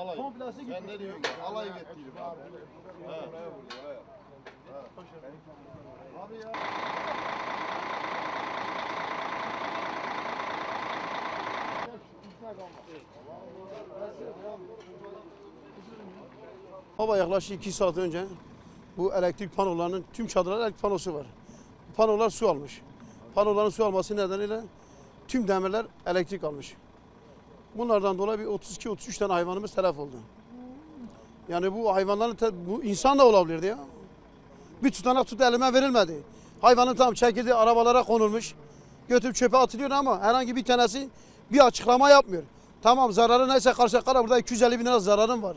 Alay. Komplesi Sen gitmiş. ne diyorsun? Alay getiriyor. He. Abi ya. Baba yaklaşık iki saat önce bu elektrik panolarının tüm çadırlarda elektrik panosu var. Panolar su almış. Panoların su alması nedeniyle tüm demirler elektrik almış. Bunlardan dolayı bir 32-33 tane hayvanımız telef oldu. Yani bu hayvanların bu insan da olabilirdi ya. Bir tutanak tut elime verilmedi. Hayvanın tam çekildiği arabalara konulmuş. Götürüp çöpe atılıyor ama herhangi bir tanesi bir açıklama yapmıyor. Tamam zararı neyse karşı kara burada 250 bin lira zararım var.